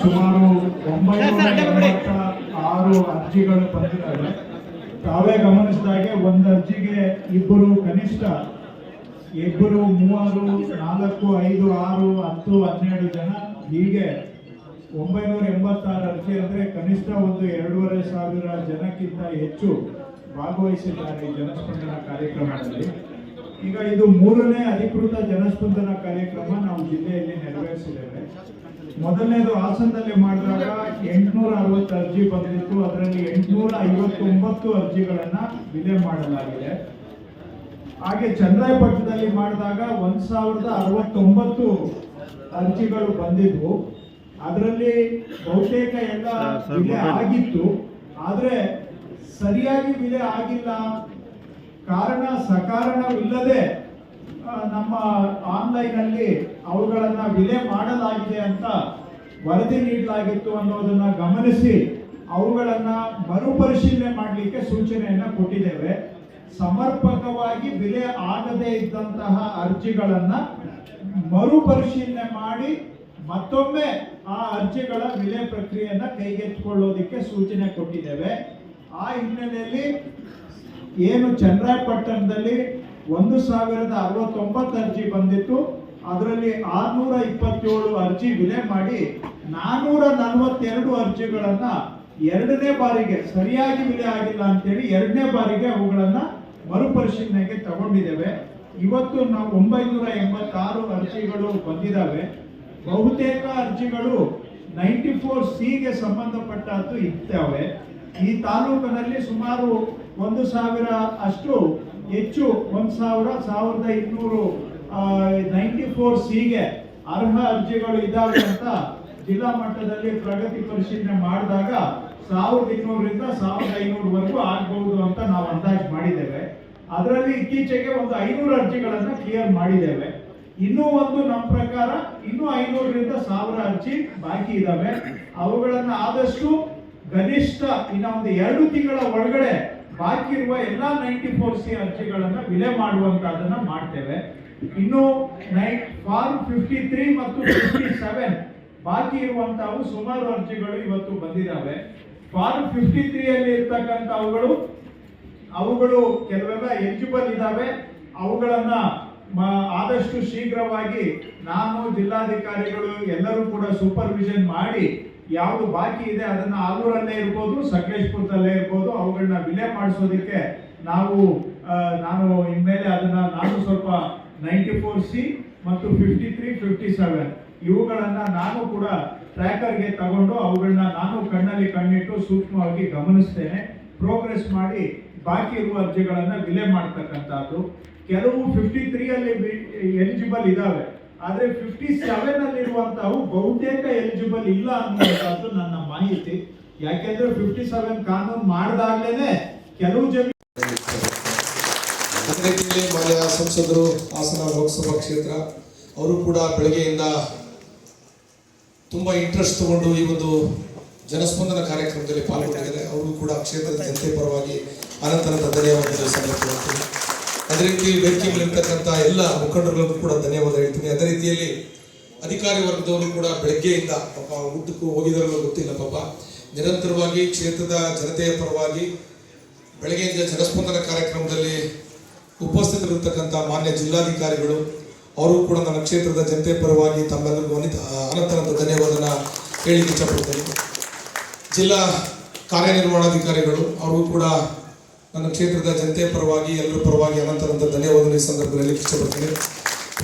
ಸುಮಾರು ಒಂಬೈನೂರ ಆರು ಅರ್ಜಿಗಳು ಬಂದಿದ್ದಾವೆ. ತಾವೇ ಗಮನಿಸಿದಾಗೆ ಒಂದು ಅರ್ಜಿಗೆ ಇಬ್ಬರು ಕನಿಷ್ಠ ಇಬ್ಬರು ಮೂವರು ನಾಲ್ಕು ಐದು ಆರು ಹತ್ತು ಹನ್ನೆರಡು ಜನ ಹೀಗೆ ಒಂಬೈನೂರ ಎಂಬತ್ತಾರು ಅರ್ಜಿ ಅಂದರೆ ಕನಿಷ್ಠ ಒಂದು ಎರಡೂವರೆ ಸಾವಿರ ಜನಕ್ಕಿಂತ ಹೆಚ್ಚು ಭಾಗವಹಿಸಿದ್ದಾರೆ ಈ ಜನಸ್ಪಂದನ ಕಾರ್ಯಕ್ರಮದಲ್ಲಿ. ಈಗ ಇದು ಮೂರನೇ ಅಧಿಕೃತ ಜನಸ್ಪಂದನ ಕಾರ್ಯಕ್ರಮ ನಾವು ಜಿಲ್ಲೆಯಲ್ಲಿ ನೆರವೇರಿಸಿದ್ದೇವೆ. ಮೊದಲನೇದು ಹಾಸನದಲ್ಲಿ ಮಾಡಿದಾಗ ಎಂಟುನೂರ ಅರವತ್ತು ಅರ್ಜಿ ಬಂದಿತ್ತು. ಅದರಲ್ಲಿ ಎಂಟುನೂರ ಐವತ್ತೊಂಬತ್ತು ಅರ್ಜಿಗಳನ್ನ ವಿಲೆ ಮಾಡಲಾಗಿದೆ. ಹಾಗೆ ಚಂದ್ರಾಯಪಟ್ಟಣದಲ್ಲಿ ಮಾಡಿದಾಗ ಒಂದ್ ಸಾವಿರದ ಅರವತ್ತೊಂಬತ್ತು ಅರ್ಜಿಗಳು ಬಂದಿದ್ವು. ಅದರಲ್ಲಿ ಬಹುತೇಕ ಎಲ್ಲ ವಿಲೆ ಆಗಿತ್ತು. ಆದ್ರೆ ಸರಿಯಾಗಿ ವಿಲೆ ಆಗಿಲ್ಲ. ಕಾರಣ ಸಕಾರಣವಿಲ್ಲದೆ ನಮ್ಮ ಆನ್ಲೈನ್ ಅಲ್ಲಿ ಅವುಗಳನ್ನ ವಿಲೆ ಮಾಡಲಾಗಿದೆ ಅಂತ ವರದಿ ನೀಡಲಾಗಿತ್ತು ಅನ್ನೋದನ್ನ ಗಮನಿಸಿ ಅವುಗಳನ್ನ ಮರುಪರಿಶೀಲನೆ ಮಾಡಲಿಕ್ಕೆ ಸೂಚನೆಯನ್ನ ಕೊಟ್ಟಿದ್ದೇವೆ. ಸಮರ್ಪಕವಾಗಿ ಬೆಲೆ ಆಗದೇ ಇದ್ದಂತಹ ಅರ್ಜಿಗಳನ್ನ ಮರುಪರಿಶೀಲನೆ ಮಾಡಿ ಮತ್ತೊಮ್ಮೆ ಆ ಅರ್ಜಿಗಳ ವಿಲೆ ಪ್ರಕ್ರಿಯೆಯನ್ನು ಕೈಗೆತ್ತಿಕೊಳ್ಳೋದಕ್ಕೆ ಸೂಚನೆ ಕೊಟ್ಟಿದ್ದೇವೆ. ಆ ಹಿನ್ನೆಲೆಯಲ್ಲಿ ಏನು ಚನ್ನರಾಯಪಟ್ಟಣದಲ್ಲಿ ಒಂದು ಸಾವಿರದ ಅರವತ್ತೊಂಬತ್ತು ಅರ್ಜಿ ಬಂದಿತ್ತು. ಅದರಲ್ಲಿ ಆರ್ನೂರ ಇಪ್ಪತ್ತೇಳು ಅರ್ಜಿ ವಿಲೆ ಮಾಡಿ ನಾನ್ನೂರ ನಲವತ್ತೆರಡು ಅರ್ಜಿಗಳನ್ನ ಎರಡನೇ ಬಾರಿಗೆ ಸರಿಯಾಗಿ ವಿಲೆ ಆಗಿಲ್ಲ ಅಂತೇಳಿ ಎರಡನೇ ಬಾರಿಗೆ ಅವುಗಳನ್ನ ಮರುಪರಿಶೀಲನೆಗೆ ತಗೊಂಡಿದ್ದೇವೆ. ಇವತ್ತು ನಾವು ಒಂಬೈನೂರ ಎಂಬತ್ತಾರು ಅರ್ಜಿಗಳು ಬಂದಿದ್ದಾವೆ. ಬಹುತೇಕ ಅರ್ಜಿಗಳು ನೈಂಟಿ ಫೋರ್ ಸಿಗೆ ಸಂಬಂಧಪಟ್ಟದ್ದು ಇದ್ದಾವೆ. ಈ ತಾಲೂಕಿನಲ್ಲಿ ಸುಮಾರು ಒಂದು ಸಾವಿರ ಅಷ್ಟು ಹೆಚ್ಚು ಒಂದು ಸಾವಿರ, ಸಾವಿರದ ಇನ್ನೂರು ನೈಂಟಿ ಫೋರ್ ಸಿಗೆ ಅರ್ಹ ಅರ್ಜಿಗಳು ಇದ್ದಾವೆ ಅಂತ ಜಿಲ್ಲಾ ಮಟ್ಟದಲ್ಲಿ ಪ್ರಗತಿ ಪರಿಶೀಲನೆ ಮಾಡಿದಾಗ ಸಾವಿರದ ಇನ್ನೂರರಿಂದ ಸಾವಿರದ ಐನೂರವರೆಗೂ ಆಗ್ಬಹುದು ಅಂತ ನಾವು ಅಂದಾಜು ಮಾಡಿದ್ದೇವೆ. ಅದರಲ್ಲಿ ಇತ್ತೀಚೆಗೆ ಒಂದು ಐನೂರು ಅರ್ಜಿಗಳನ್ನು ಕ್ಲಿಯರ್ ಮಾಡಿದ್ದೇವೆ. ಇನ್ನೂ ಒಂದು ನಮ್ಮ ಪ್ರಕಾರ ಇನ್ನೂ ಐನೂರರಿಂದ ಸಾವಿರ ಅರ್ಜಿ ಬಾಕಿ ಇದ್ದಾವೆ ಅವುಗಳನ್ನು ಆದಷ್ಟು ಗರಿಷ್ಠ ಇನ್ನೊಂದು ಎರಡು ತಿಂಗಳ ಒಳಗಡೆ ಬಾಕಿ ಇರುವ ಎಲ್ಲ ನೈಂಟಿ ಫೋರ್ ಸಿ ಅರ್ಜಿಗಳನ್ನ ವಿಲೆ ಮಾಡುವಂತದನ್ನ ಮಾಡ್ತೇವೆ. ಇನ್ನು ಫಾರ್ಮ್ ಫಿಫ್ಟಿ ತ್ರೀ ಮತ್ತು ಫಿಫ್ಟಿ ಸೆವೆನ್ ಬಾಕಿ ಇರುವಂಥವು ಸುಮಾರು ಅರ್ಜಿಗಳು ಇವತ್ತು ಬಂದಿದ್ದಾವೆ ಫಾರ್ಮ್ ಫಿಫ್ಟಿ ತ್ರೀಯಲ್ಲಿ ಇರ್ತಕ್ಕಂಥವುಗಳು, ಅವುಗಳು ಕೆಲವೆಲ್ಲ ಎಲಿಜಿಬಲ್ ಇದಾವೆ. ಅವುಗಳನ್ನು ಆದಷ್ಟು ಶೀಘ್ರವಾಗಿ ನಾನು ಜಿಲ್ಲಾಧಿಕಾರಿಗಳು ಎಲ್ಲರೂ ಕೂಡ ಸೂಪರ್ವಿಷನ್ ಮಾಡಿ ಯಾವುದು ಬಾಕಿ ಇದೆ ಅದನ್ನ ಆಲೂರಲ್ಲೇ ಇರ್ಬೋದು, ಸಕಲೇಶ್ಪುರದಲ್ಲೇ ಇರ್ಬೋದು ಅವುಗಳನ್ನ ವಿಲೆ ಮಾಡಿಸೋದಕ್ಕೆ ನಾವು ನಾನು ಇನ್ಮೇಲೆ ಅದನ್ನ ನಾನು ಸ್ವಲ್ಪ ನೈಂಟಿ ಫೋರ್ ಸಿ ಮತ್ತು ಫಿಫ್ಟಿ ತ್ರೀ, ಫಿಫ್ಟಿ ಸೆವೆನ್ ಇವುಗಳನ್ನು ನಾನು ಕೂಡ ಟ್ರ್ಯಾಕರ್ಗೆ ತಗೊಂಡು ಅವುಗಳನ್ನ ನಾನು ಕಣ್ಣಲ್ಲಿ ಕಣ್ಣಿಟ್ಟು ಸೂಕ್ಷ್ಮವಾಗಿ ಗಮನಿಸ್ತೇನೆ. ಪ್ರೋಗ್ರೆಸ್ ಮಾಡಿ ಬಾಕಿ ಇರುವ ಅರ್ಜಿಗಳನ್ನ ವಿಲೆ ಮಾಡ್ತಕ್ಕಂಥದ್ದು. ಕೆಲವು ಫಿಫ್ಟಿ ತ್ರೀ ಅಲ್ಲಿ ಎಲಿಜಿಬಲ್ ಇದಾವೆ. ಆದ್ರೆ ಫಿಫ್ಟಿ ಸೆವೆನ್ ಬಹುತೇಕ ಎಲಿಜಿಬಲ್ ಇಲ್ಲ ಅನ್ನುವಂಥದ್ದು ನನ್ನ ಮಾಹಿತಿ. ಯಾಕೆಂದ್ರೆ ಫಿಫ್ಟಿ ಸೆವೆನ್ ಕಾನೂನು ಮಾಡಿದಾಗಲೇ ಕೆಲವು ಜಮೀನು ಮಾನ್ಯ ಸಂಸದರು, ಹಾಸನ ಲೋಕಸಭಾ ಕ್ಷೇತ್ರ, ಅವರು ಕೂಡ ಬೆಳಗ್ಗೆಯಿಂದ ತುಂಬ ಇಂಟ್ರೆಸ್ಟ್ ತಗೊಂಡು ಈ ಒಂದು ಜನಸ್ಪಂದನ ಕಾರ್ಯಕ್ರಮದಲ್ಲಿ ಪಾಲ್ಗೊಂಡಿದ್ದಾರೆ. ಅವರು ಕೂಡ ಕ್ಷೇತ್ರದ ಜನತೆ ಪರವಾಗಿ ಅನಂತರದ ಧನ್ಯವಾದಗಳು ಸಮರ್ಪಿಸುತ್ತೀನಿ ಅದೇ ರೀತಿ ವೇದಿಕೆಗಳಿರ್ತಕ್ಕಂತಹ ಎಲ್ಲ ಮುಖಂಡರುಗಳಿಗೂ ಕೂಡ ಧನ್ಯವಾದ ಹೇಳ್ತೀನಿ. ಅದೇ ರೀತಿಯಲ್ಲಿ ಅಧಿಕಾರಿ ವರ್ಗದವರು ಕೂಡ ಬೆಳಗ್ಗೆಯಿಂದ ಪಾಪ ಊಟಕ್ಕೂ ಹೋಗಿದಾರೋ ಗೊತ್ತಿಲ್ಲ ಪಾಪ. ನಿರಂತರವಾಗಿ ಕ್ಷೇತ್ರದ ಜನತೆಯ ಪರವಾಗಿ ಬೆಳಗ್ಗೆಯಿಂದ ಜನಸ್ಪಂದನ ಕಾರ್ಯಕ್ರಮದಲ್ಲಿ ಉಪಸ್ಥಿತರಿರ್ತಕ್ಕಂಥ ಮಾನ್ಯ ಜಿಲ್ಲಾಧಿಕಾರಿಗಳು, ಅವರು ಕೂಡ ನನ್ನ ಕ್ಷೇತ್ರದ ಜನತೆ ಪರವಾಗಿ ತಮ್ಮೆಲ್ಲರಿಗೂ ಅನಿತ ಅನಂತರದ ಧನ್ಯವಾದನ ಹೇಳಿ ಇಷ್ಟಪಡ್ತೇನೆ ಜಿಲ್ಲಾ ಕಾರ್ಯನಿರ್ವಹಣಾಧಿಕಾರಿಗಳು ಅವರು ಕೂಡ ನನ್ನ ಕ್ಷೇತ್ರದ ಜನತೆ ಪರವಾಗಿ, ಎಲ್ಲರ ಪರವಾಗಿ ಅನಂತನಂತ ಧನ್ಯವಾದಗಳು ಈ ಸಂದರ್ಭದಲ್ಲಿ ಇಷ್ಟಪಡ್ತೀನಿ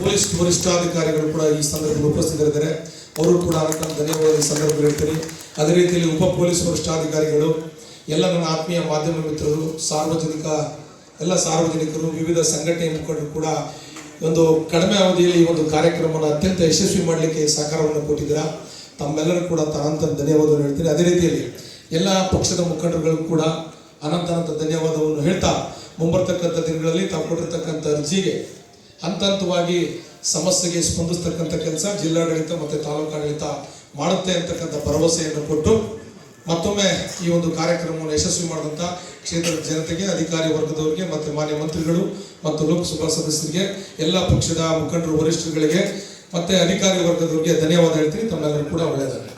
ಪೊಲೀಸ್ ವರಿಷ್ಠಾಧಿಕಾರಿಗಳು ಕೂಡ ಈ ಸಂದರ್ಭದಲ್ಲಿ ಉಪಸ್ಥಿತರಿದ್ದಾರೆ. ಅವರು ಕೂಡ ಅನಂತ ಧನ್ಯವಾದ ಈ ಸಂದರ್ಭದಲ್ಲಿ ಹೇಳ್ತೀನಿ. ಅದೇ ರೀತಿಯಲ್ಲಿ ಉಪ ಪೊಲೀಸ್ ವರಿಷ್ಠಾಧಿಕಾರಿಗಳು, ಎಲ್ಲ ನನ್ನ ಆತ್ಮೀಯ ಮಾಧ್ಯಮ ಮಿತ್ರರು, ಸಾರ್ವಜನಿಕ, ಎಲ್ಲ ಸಾರ್ವಜನಿಕರು, ವಿವಿಧ ಸಂಘಟನೆ ಮುಖಂಡರು ಕೂಡ ಒಂದು ಕಡಿಮೆ ಅವಧಿಯಲ್ಲಿ ಈ ಒಂದು ಕಾರ್ಯಕ್ರಮವನ್ನು ಅತ್ಯಂತ ಯಶಸ್ವಿ ಮಾಡಲಿಕ್ಕೆ ಸಹಕಾರವನ್ನು ಕೊಟ್ಟಿದ್ದೀರಾ? ತಮ್ಮೆಲ್ಲರೂ ಕೂಡ ತಾನಂತ ಧನ್ಯವಾದಗಳು ಹೇಳ್ತೀನಿ. ಅದೇ ರೀತಿಯಲ್ಲಿ ಎಲ್ಲ ಪಕ್ಷದ ಮುಖಂಡರುಗಳು ಕೂಡ ಅನಂತ ಅನಂತ ಧನ್ಯವಾದವನ್ನು ಹೇಳ್ತಾ ಮುಂಬರ್ತಕ್ಕಂಥ ದಿನಗಳಲ್ಲಿ ತಾವು ಕೊಟ್ಟಿರ್ತಕ್ಕಂಥ ಅರ್ಜಿಗೆ ಹಂತ ಹಂತವಾಗಿ ಸಮಸ್ಯೆಗೆ ಸ್ಪಂದಿಸ್ತಕ್ಕಂಥ ಕೆಲಸ ಜಿಲ್ಲಾಡಳಿತ ಮತ್ತು ತಾಲೂಕಾಡಳಿತ ಮಾಡುತ್ತೆ ಅಂತಕ್ಕಂಥ ಭರವಸೆಯನ್ನು ಕೊಟ್ಟು ಮತ್ತೊಮ್ಮೆ ಈ ಒಂದು ಕಾರ್ಯಕ್ರಮವನ್ನು ಯಶಸ್ವಿ ಮಾಡಿದಂಥ ಕ್ಷೇತ್ರದ ಜನತೆಗೆ, ಅಧಿಕಾರಿ ವರ್ಗದವರಿಗೆ ಮತ್ತು ಮಾನ್ಯ ಮಂತ್ರಿಗಳು ಮತ್ತು ಲೋಕಸಭಾ ಸದಸ್ಯರಿಗೆ, ಎಲ್ಲ ಪಕ್ಷದ ಮುಖಂಡರು, ವರಿಷ್ಠರುಗಳಿಗೆ ಮತ್ತು ಅಧಿಕಾರಿ ವರ್ಗದವರಿಗೆ ಧನ್ಯವಾದ ಹೇಳ್ತೀನಿ. ತಮ್ಮೆಲ್ಲರೂ ಕೂಡ ಒಳ್ಳೆಯದಾಗಲಿ.